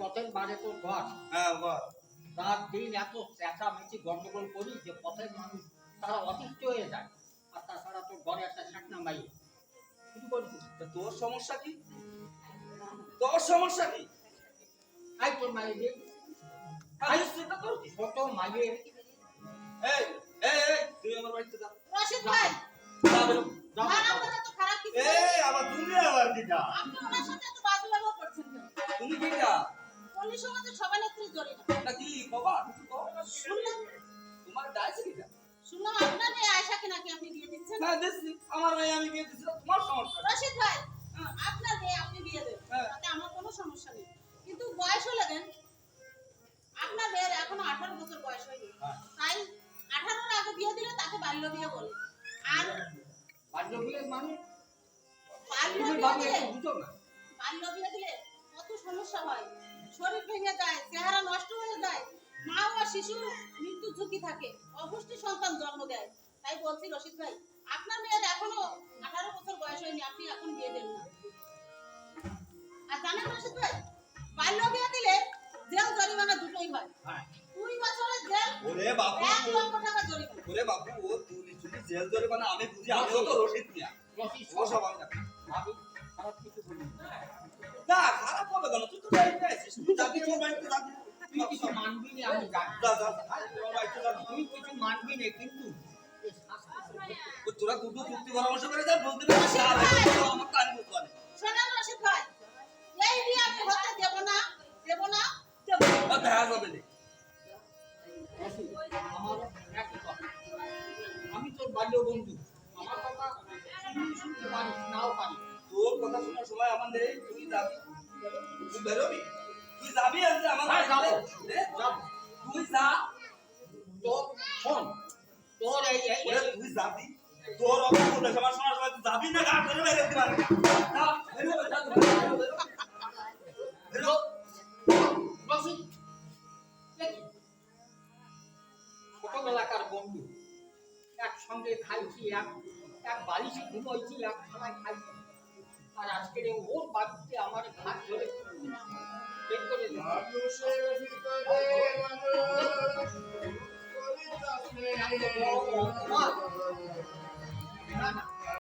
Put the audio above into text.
পথের বারে তো ঘর। হ্যাঁ বল রাত দিন এত চেঁচামেচি গন্ডগোল করি যে পথের মানুষ তারা অতিষ্ঠ হয়ে যায়। আর তাছাড়া তোর ঘরে একটা শাকনা মাই শুরু করবি তোর সমস্যা কি? তোর সমস্যা কি? আই তোর মাইয়ে দিয়ে আই সেটা তোর ছোট মাইয়ে এই এই এই তুই আমার বাড়িতে যা। রশিদ ভাই। যা বেরো যাও, আর তো খারাপ কিছু এই আমার তুমি আবার কিটা পল্লী সমাজের সভানেত্রী জড়িত এটা কি বাবা শুনলাম। তোমার ডাইছে কিটা শুনলাম আপনার মেয়ে আয়সাকে নাকি আপনি বিয়ে দিচ্ছেন? না দেখছি আমার মেয়ে আমি বিয়ে দিছি তোমার সমস্যা রশিদ ভাই আপনার মেয়ে আপনি বিয়ে দেন হ্যাঁ। তাতে আমার কোনো সমস্যা নেই। কিন্তু বয়স হলে দেন। আপনার মেয়ের এখনও আঠারো বছর বয়স হয়নি। হ্যাঁ। তাই আঠারোর আগে বিয়ে দিলে তাকে বাল্য বিয়ে বলে। আর বাল্য বিয়ের মানে? বাল্য বিয়ে দিলে না। বাল্য বিয়ে দিলে কত সমস্যা হয়। শরীর ভেঙে যায় চেহারা নষ্ট হয়ে যায় মা ও শিশু মৃত্যু ঝুঁকি থাকে অপুষ্টি সন্তান জন্ম দেয়। তাই বলছি রশিদ ভাই আপনার মেয়ের এখনও আঠারো বছর বয়স হয়নি আপনি এখন বিয়ে দেন না। আর জানেন রশিদ ভাই বাল্য বিয়ে দিলে জেল জরিমানা দুটোই হয়। হ্যাঁ। দুই বছরের জেল ওরে বাবু এক লক্ষ টাকা জরিমানা। ওরে বাবু ও তুলি তুলি জেল ধরে মানে আমি বুঝি আমিও তো রশিদ মিয়া। রশিদ ও সব আমি তুই যাবি তোর বাড়িতে যাবি তুই কিছু মানবি না আমি জানি যা যা। যা। তোর বাড়িতে যাবি তুই কিছু মানবি না কিন্তু এই শাস্তি ও তোরা দুটো চুক্তি পরামর্শ করে যা বলতে পারিস আর আমার কান বুঝতে পারে রশিদ ভাই এই বিয়ে আমি হতে দেব না দেব না দেব না। দেখা যাবে না। আমার একই কথা। আমি তোর বাল্য বন্ধু। আমার কথা শুনতে শুনতে পারিস নাও পারিস। তোর কথা শোনার সময় তুই যাবি। তুই বেরোবি তুই যাবি আমার যাব। বাড়িতে? এ? যাব। তুই যা তোর শোন তোর এই এই- তুই যাবি তোর অপরাধ আমার শোনার সময় তুই যাবি না গা ধরে বেরোতে দিতে পারবি না বেরো বেরো বেরো বেরো বেরো রশিদ, এ কি? ছোটবেলাকার বন্ধু একসঙ্গে খাইছি এক এক বালিশে ঘুমাইছি এক খানায় খাইছি আর আজকে ওর বাড়িতে আমার ঘাট ধরে মানুষ